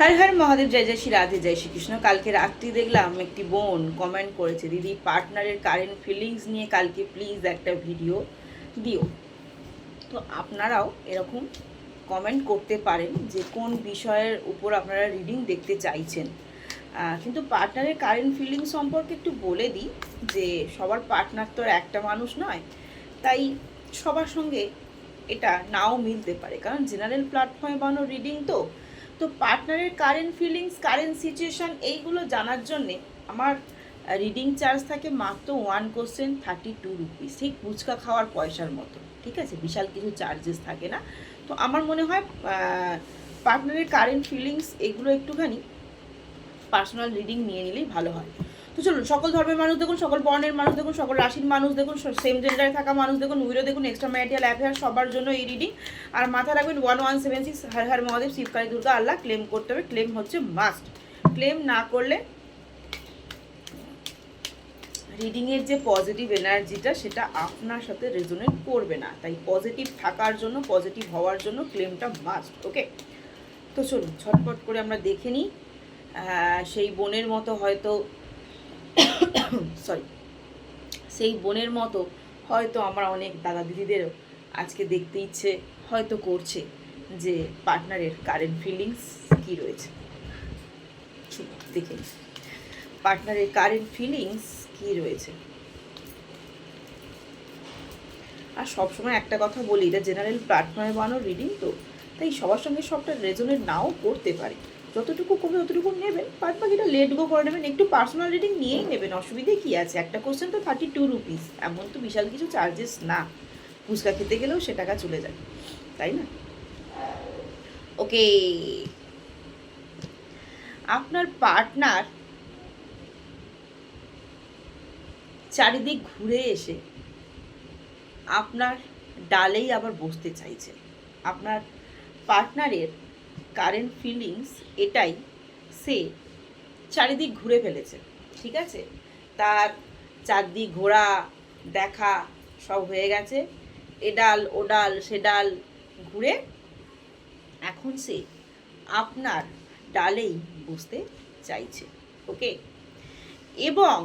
হর হর মহাদেব, জয় জয় শ্রী রাধে, জয় শ্রীকৃষ্ণ কালকে রাত্রি দেখলাম একটি বোন কমেন্ট করেছে, দিদি পার্টনারের কারেন্ট ফিলিংস নিয়ে কালকে প্লিজ একটা ভিডিও দিও। তো আপনারাও এরকম কমেন্ট করতে পারেন যে কোন বিষয়ের উপর আপনারা রিডিং দেখতে চাইছেন। কিন্তু পার্টনারের কারেন্ট ফিলিং সম্পর্কে একটু বলে দিই যে সবার পার্টনার তো একটা মানুষ নয়, তাই সবার সঙ্গে এটা নাও মিলতে পারে। কারণ জেনারেল প্ল্যাটফর্মে বানানো রিডিং তো তো পার্টনারের কারেন্ট ফিলিংস কারেন্ট সিচুয়েশান এইগুলো জানার জন্যে আমার রিডিং চার্জ থাকে মাত্র one question thirty two rupees ঠিক ফুচকা খাওয়ার পয়সার মতো। ঠিক আছে? বিশাল কিছু চার্জেস থাকে না। তো আমার মনে হয় পার্টনারের কারেন্ট ফিলিংস এগুলো একটুখানি পার্সোনাল রিডিং নিয়ে নিলেই ভালো হয়। তো চলুন, সকল ধর্মের মানুষ দেখুন, সকল বর্ণের মানুষ দেখুন, সকল রাশির মানুষ দেখুন সেম জেন্ডারে থাকা মানুষ দেখুন, উইরো দেখুন এক্সট্রা ম্যারিটাল অ্যাফেয়ার সবার জন্য এই রিডিং আর মাথা রাখবেন one one seven six Har Har Mahadev, Shiv Kali, Durga, Allah claim করতে হবে ক্লেম হচ্ছে মাস্ট ক্লেম না করলে রিডিংয়ের যে পজিটিভ এনার্জিটা সেটা আপনার সাথে রেজোনেট করবে না। তাই পজিটিভ থাকার জন্য পজিটিভ হওয়ার জন্য ক্লেমটা মাস্ট ওকে তো চলুন, ছটপট করে আমরা দেখে নিই। সেই বোনের মতো হয়তো সরি সেই বোনের মতো হয়তো আমার অনেক দাদা দিদিদেরও আজকে দেখতে ইচ্ছে হয়তো করছে যে পার্টনারের কারেন্ট ফিলিংস কি রয়েছে। দেখে পার্টনারের কারেন্ট ফিলিংস কি রয়েছে? আর সবসময় একটা কথা বলি, এটা জেনারেল প্ল্যাটফর্মে বানানো রিডিং তো, তাই সবার সঙ্গে সবটা রেজনেট নাও করতে পারে। যতটুকু কমে ততটুকু নেবেন। বাদ বাকিটা লেট গো করে নেবেন। একটু পার্সোনাল রিডিং নিয়েই নেবেন, অসুবিধে কী আছে? একটা কোশ্চেন তো থার্টি টু রুপিস এমন তো বিশাল কিছু চার্জেস না। ফুচকা খেতে গেলেও সে টাকা চলে যায়। তাই না? ওকে আপনার পার্টনার চারিদিক ঘুরে এসে আপনার ডালেই আবার বসতে চাইছে। আপনার পার্টনারের কারেন্ট ফিলিংস এটাই সে চারিদিক ঘুরে ফেলেছে, ঠিক আছে? তার চারদিক ঘোরা, দেখা সব হয়ে গেছে। এডাল ওডাল সেডাল ঘুরে এখন সে আপনার ডালেই বসতে চাইছে ওকে এবং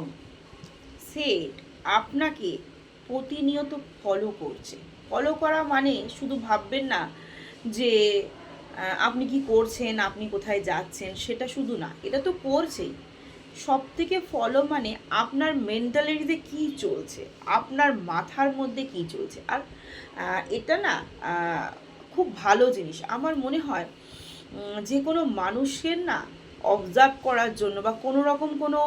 সে আপনাকে প্রতিনিয়ত ফলো করছে। ফলো করা মানে শুধু ভাববেন না যে আপনি কি করছেন, আপনি কোথায় যাচ্ছেন, সেটা শুধু না, এটা তো করছেই। সব থেকে ফলো মানে আপনার মেন্টালিটিতে কি চলছে, আপনার মাথার মধ্যে কি চলছে। আর এটা না খুব ভালো জিনিস। আমার মনে হয় যে কোনো মানুষের না অবজার্ভ করার জন্য বা কোনো রকম কোনো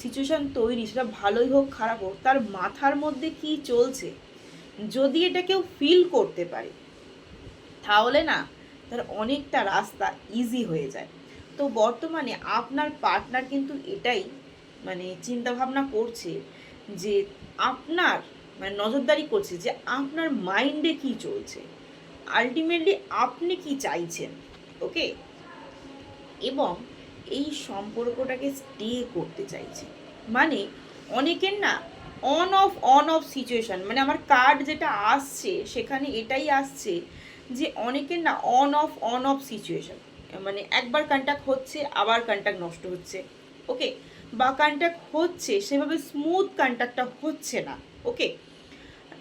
সিচুয়েশান তৈরি, সেটা ভালোই হোক, খারাপ হোক, তার মাথার মধ্যে কি চলছে, যদি এটা কেউ ফিল করতে পারে, তাহলে না তার অনেকটা রাস্তা ইজি হয়ে যায়। তো বর্তমানে আপনার পার্টনার কিন্তু এটাই মানে চিন্তা ভাবনা করছে যে আপনার মানে নজরদারি করছে যে আপনার মাইন্ডে কি চলছে। আলটিমেটলি আপনি কি চাইছেন ওকে এবং এই সম্পর্কটাকে স্টে করতে চাইছে। মানে অনেকের না on off on off situation মানে আমার কার্ড যেটা আসছে, সেখানে এটাই আসছে যে অনেকের না on off on off situation মানে একবার কন্ট্যাক্ট হচ্ছে, আবার কন্ট্যাক্ট নষ্ট হচ্ছে। ওকে বা কন্ট্যাক্ট হচ্ছে, সেভাবে স্মুথ কন্ট্যাক্টটা হচ্ছে না। ওকে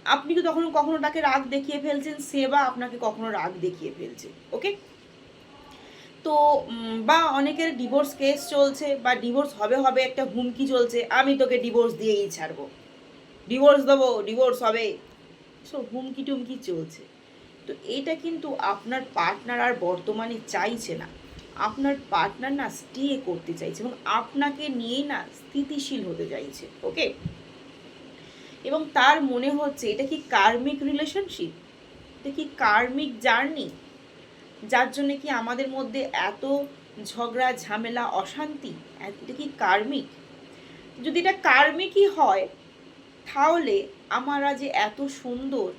আপনি কি কখনো কখনো তাকে রাগ দেখিয়ে ফেলছেন, সে বা আপনাকে কখনো রাগ দেখিয়ে ফেলছে। ওকে তো বা অনেকের ডিভোর্স কেস চলছে, বা ডিভোর্স হবে হবে একটা হুমকি চলছে, আমি তোকে ডিভোর্স দিয়েই ছাড়বো। ডিভোর্স দেবো ডিভোর্স হবে। সো হুমকি টুমকি চলছে। তো এটা কিন্তু আপনার পার্টনার আর বর্তমানে চাইছে না। আপনার পার্টনার না স্টে করতে চাইছে এবং আপনাকে নিয়েই না স্থিতিশীল হতে চাইছে ওকে এবং তার মনে হচ্ছে, এটা কি কার্মিক রিলেশনশিপ এটা কি কার্মিক জার্নি যার জন্য কি আমাদের মধ্যে এত ঝগড়া, ঝামেলা, অশান্তি? এটা কি কার্মিক যদি এটা কার্মিকই হয়, তাহলে আমরা যে এত সুন্দর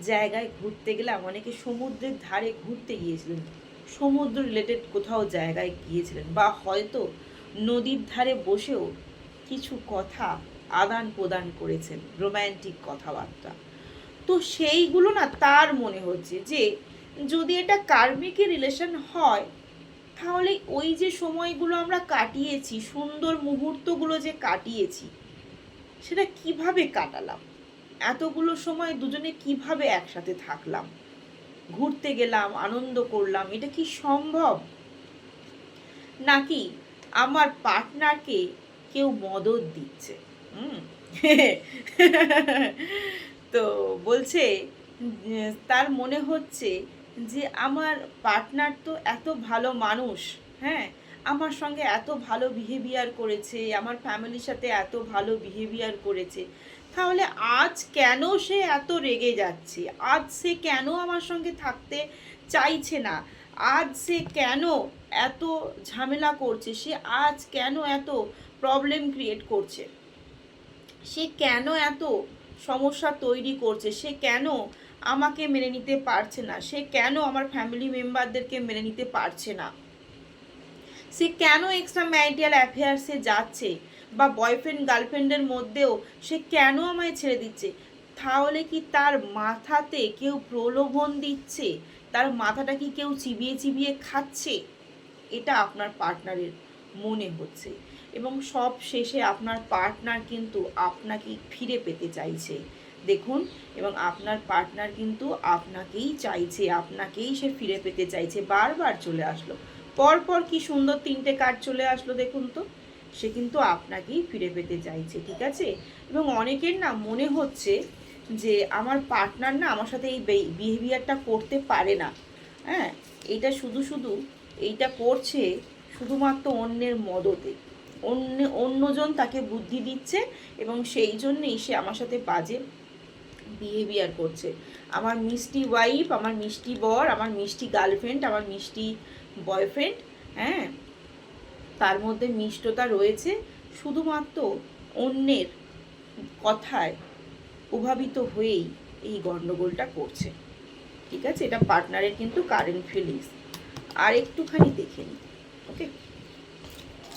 জায়গায় ঘুরতে গেলাম অনেকে সমুদ্রের ধারে ঘুরতে গিয়েছিলেন। সমুদ্র রিলেটেড কোথাও জায়গায় গিয়েছিলেন বা হয়তো নদীর ধারে বসেও কিছু কথা আদান প্রদান করেছেন রোম্যান্টিক কথাবার্তা। তো সেইগুলো না তার মনে হচ্ছে যে যদি এটা কার্মিকের রিলেশন হয়, তাহলে ওই যে সময়গুলো আমরা কাটিয়েছি, সুন্দর মুহূর্তগুলো যে কাটিয়েছি, সেটা কীভাবে কাটালাম? এতগুলো সময় দুজনে কীভাবে একসাথে থাকলাম? ঘুরতে গেলাম, আনন্দ করলাম, এটা কি সম্ভব? নাকি আমার পার্টনারকে কেউ মদত দিচ্ছে? তো বলছে, তার মনে হচ্ছে যে আমার পার্টনার তো এত ভালো মানুষ হ্যাঁ? আমার সঙ্গে এত ভালো বিহেভিয়ার করেছে, আমার ফ্যামিলির সাথে এত ভালো বিহেভিয়ার করেছে। তাহলে আজ কেন সে এত রেগে যাচ্ছে? আজ সে কেন আমার সঙ্গে থাকতে চাইছে না? আজ সে কেন এত ঝামেলা করছে? সে আজ কেন এত প্রবলেম ক্রিয়েট করছে? সে কেন এত সমস্যা তৈরি করছে? সে কেন আমাকে মেনে নিতে পারছে না? সে কেন আমার ফ্যামিলি মেম্বারদেরকে মেনে নিতে পারছে না? সে কেন এক্সট্রা ম্যারিটাল অ্যাফেয়ার্সে যাচ্ছে? বা বয়ফ্রেন্ড গার্লফ্রেন্ডের মধ্যেও সে কেন আমায় ছেড়ে দিচ্ছে? তাহলে কি তার মাথাতে কেউ প্রলোভন দিচ্ছে? তার মাথাটা কি কেউ চিবিয়ে চিবিয়ে খাচ্ছে? এটা আপনার পার্টনারের মনে হচ্ছে। এবং সব শেষে আপনার পার্টনার কিন্তু আপনাকে ফিরে পেতে চাইছে। দেখুন, এবং আপনার পার্টনার কিন্তু আপনাকেই চাইছে, আপনাকেই সে ফিরে পেতে চাইছে। বারবার চলে আসলো। পরপর কি সুন্দর তিনটে কার্ড চলে আসলো দেখুন তো। সে কিন্তু আপনাকেই ফিরে পেতে চাইছে, ঠিক আছে? এবং অনেকের না মনে হচ্ছে যে আমার পার্টনার না আমার সাথে এই বিহেভিয়ারটা করতে পারে না। হ্যাঁ এটা শুধু শুধু এইটা করছে শুধুমাত্র অন্যের মদতে। অন্য, অন্যজন তাকে বুদ্ধি দিচ্ছে এবং সেই জন্যেই সে আমার সাথে বাজে বিহেভিয়ার করছে। আমার মিষ্টি ওয়াইফ আমার মিষ্টি বর, আমার মিষ্টি গার্লফ্রেন্ড আমার মিষ্টি বয়ফ্রেন্ড হ্যাঁ তার মধ্যে মিষ্টতা রয়েছে, শুধুমাত্র অন্যের কথায় প্রভাবিত হয়েই এই গণ্ডগোলটা করছে। ঠিক আছে? এটা পার্টনারের কিন্তু কারেন্ট ফিলিংস আর একটুখানি দেখে নিই ওকে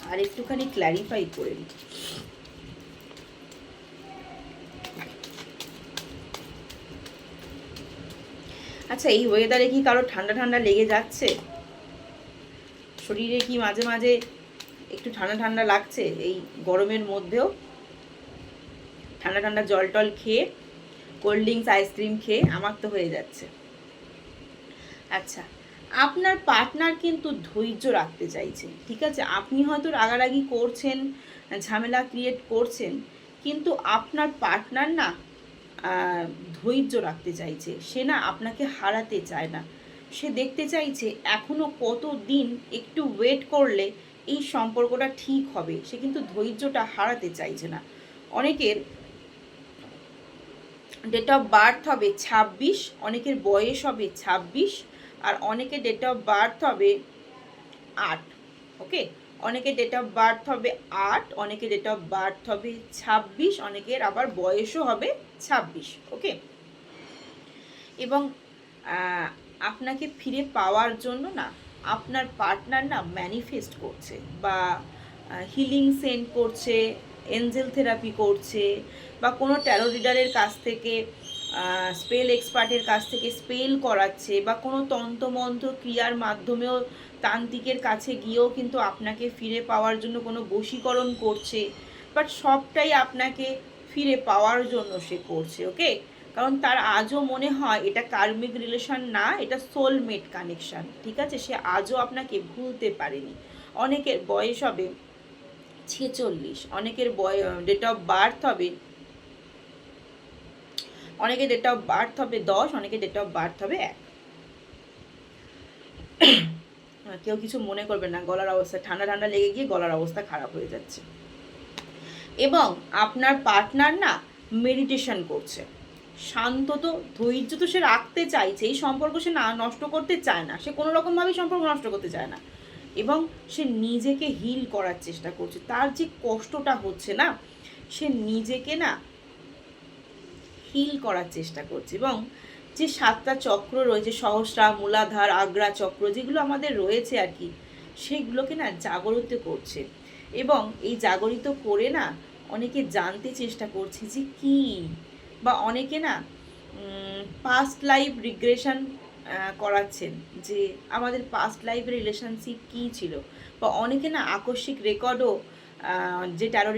আর একটুখানি ক্ল্যারিফাই করে নিই। আচ্ছা এই ওয়েদারে কি কারও ঠান্ডা ঠান্ডা লেগে যাচ্ছে? শরীরে কি মাঝে মাঝে একটু ঠান্ডা ঠান্ডা লাগছে, এই গরমের মধ্যেও। ঠান্ডা ঠান্ডা জল টল খেয়ে কোল্ড ড্রিঙ্কস আইসক্রিম খেয়ে আমার তো হয়ে যাচ্ছে। আচ্ছা আপনার পার্টনার কিন্তু ধৈর্য রাখতে চাইছে ঠিক আছে? আপনি হয়তো রাগারাগি করছেন, ঝামেলা ক্রিয়েট করছেন, কিন্তু আপনার পার্টনার না ধৈর্য রাখতে চাইছে। সে না আপনাকে হারাতে চায় না। সে দেখতে চাইছে, এখনও কত দিন একটু ওয়েট করলে এই সম্পর্কটা ঠিক হবে, সে কিন্তু ধৈর্যটা হারাতে চাইছে না। অনেকের ডেট অফ বার্থ হবে ছাব্বিশ, অনেকের বয়স হবে ছাব্বিশ, আর অনেকের ডেট অফ বার্থ হবে আট ওকে অনেকে ডেট অফ বার্থ হবে আট অনেকে ডেট অফ বার্থ হবে ছাব্বিশ, অনেকের আবার বয়সও হবে ছাব্বিশ ওকে এবং আপনাকে ফিরে পাওয়ার জন্য না আপনার পার্টনার না ম্যানিফেস্ট করছে বা হিলিং সেন্ড করছে এঞ্জেল থেরাপি করছে বা কোনো ট্যারো রিডারের কাছ থেকে স্পেল এক্সপার্টের কাছ থেকে স্পেল করাচ্ছে বা কোনো তন্ত্রমন্ত্র ক্রিয়ার মাধ্যমেও তান্ত্রিকের কাছে গিয়েও কিন্তু আপনাকে ফিরে পাওয়ার জন্য কোনো বশীকরণ করছে বাট সবটাই আপনাকে ফিরে পাওয়ার জন্য সে করছে ওকে কারণ তার আজও মনে হয় এটা কার্মিক রিলেশন না এটা সোলমেট কানেকশন ঠিক আছে? সে আজও আপনাকে ভুলতে পারেনি। অনেকের বয়স হবে ছেচল্লিশ অনেকের বয় ডেট অফ বার্থ হবে অনেকে ডেট অফ বার্থ হবে দশ অনেকে ডেট অফ বার্থ হবে এক। কেউ কিছু মনে করবে না গলার অবস্থা ঠান্ডা ঠান্ডা লেগে গিয়ে গলার অবস্থা খারাপ হয়ে যাচ্ছে। এবং আপনার পার্টনার না মেডিটেশন করছে। শান্ত তো, ধৈর্য তো সে রাখতে চাইছে, এই সম্পর্ক সে না, নষ্ট করতে চায় না। সে কোনো রকমভাবেই সম্পর্ক নষ্ট করতে চায় না। এবং সে নিজেকে হিল করার চেষ্টা করছে। তার যে কষ্টটা হচ্ছে না, সে নিজেকে না হিল করার চেষ্টা করছে। এবং যে সাতটা চক্র রয়েছে, সহস্রা, মূলাধার, আগ্রা চক্র, যেগুলো আমাদের রয়েছে আর কি, সেগুলোকে না জাগরিত করছে। এবং এই জাগরিত করে না অনেকে জানতে চেষ্টা করছে যে কি বা অনেকে না পাস্ট লাইফ রিগ্রেশন করাচ্ছেন যে আমাদের পাস্ট লাইফের রিলেশনশিপ কী ছিল। বা অনেকে না আকস্মিক রেকর্ডও যে ট্যারো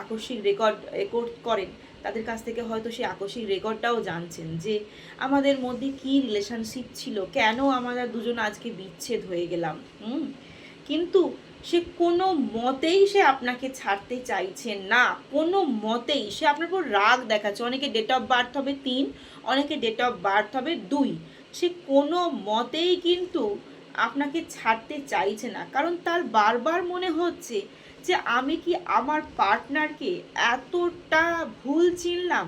আকস্মিক রেকর্ড রেকর্ড করেন, তাদের কাছ থেকে হয়তো সেই আকস্মিক রেকর্ডটাও জানছেন যে আমাদের মধ্যে কী রিলেশনশিপ ছিল, কেন আমরা দুজন আজকে বিচ্ছেদ হয়ে গেলাম, হুম? কিন্তু সে কোনো মতেই সে আপনাকে ছাড়তে চাইছে না। কোনো মতেই সে আপনার উপর রাগ দেখাচ্ছে। অনেকে ডেট অফ বার্থ হবে তিন, অনেকে ডেট অফ বার্থ হবে দুই। সে কোনো মতেই কিন্তু আপনাকে ছাড়তে চাইছে না। কারণ তার বারবার মনে হচ্ছে যে আমি কি আমার পার্টনারকে এতটা ভুল চিনলাম?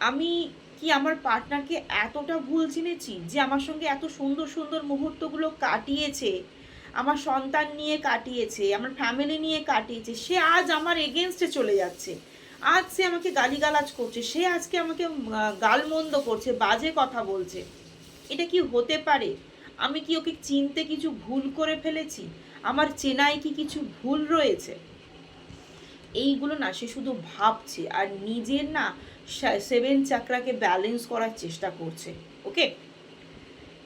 আমি কি আমার পার্টনারকে এতটা ভুল চিনেছি যে আমার সঙ্গে এত সুন্দর সুন্দর মুহূর্তগুলো কাটিয়েছে? আমার সন্তান নিয়ে কাটিয়েছে, আমার ফ্যামিলি নিয়ে কাটিয়েছে, সে আজ আমার এগেনস্টে চলে যাচ্ছে। আজ সে আমাকে গালিগালাজ করছে, সে আজকে আমাকে গালমন্দ করছে, বাজে কথা বলছে। এটা কি হতে পারে? আমি কি ওকে চিনতে কিছু ভুল করে ফেলেছি? আমার চেনায় কি কিছু ভুল রয়েছে? এইগুলো না সে শুধু ভাবছে আর নিজের না সেভেন চাকরাকে ব্যালেন্স করার চেষ্টা করছে ওকে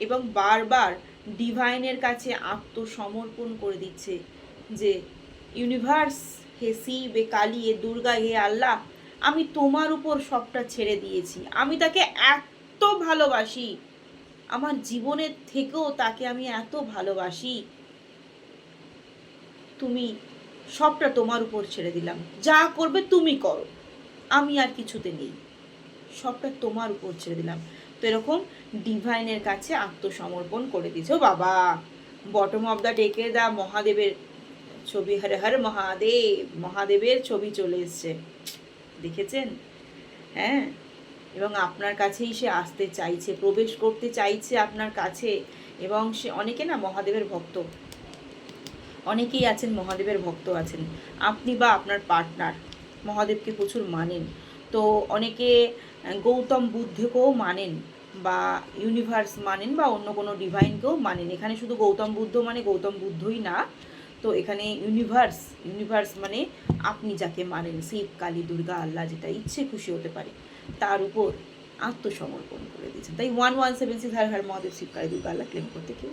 এবং বারবার ডিভাইনের কাছে আত্মসমর্পণ করে দিচ্ছে যে, ইউনিভার্স, হে শিব এ কালী এ দুর্গা, হে আল্লাহ, আমি তোমার উপর সবটা ছেড়ে দিয়েছি। আমি তাকে এত ভালোবাসি। আমার জীবনের থেকেও তাকে আমি এত ভালোবাসি। তুমি সবটা তোমার উপর ছেড়ে দিলাম। যা করবে তুমি করো। আমি আর কিছুতে নেই। সবটা তোমার উপর ছেড়ে দিলাম। তো এরকম ডিভাইনের কাছে আত্মসমর্পণ করে দিয়েছ, বাবা। বটম অফ দ্য ডেকে দা মহাদেবের ছবি, হরে হরে মহাদেব, মহাদেবের ছবি চলে এসছে। দেখেছেন? হ্যাঁ? এবং আপনার কাছেই সে আসতে চাইছে, প্রবেশ করতে চাইছে আপনার কাছে। এবং সে অনেকে না মহাদেবের ভক্ত। অনেকেই আছেন, মহাদেবের ভক্ত আছেন। আপনি বা আপনার পার্টনার মহাদেবকে প্রচুর মানেন। তো অনেকে গৌতম বুদ্ধকেও মানেন বা ইউনিভার্স মানেন বা অন্য কোনো ডিভাইনকেও মানেন। এখানে শুধু গৌতম বুদ্ধ মানে গৌতম বুদ্ধই না। তো এখানে ইউনিভার্স ইউনিভার্স মানে আপনি যাকে মানেন, শিব, কালী, দুর্গা, আল্লাহ, যেটা ইচ্ছে খুশি হতে পারে, তার উপর আত্মসমর্পণ করে দিয়েছেন। তাই one one seven six Har Har Mahadev, Shiv, Kali, Durga, Allah claim করতে কেউ।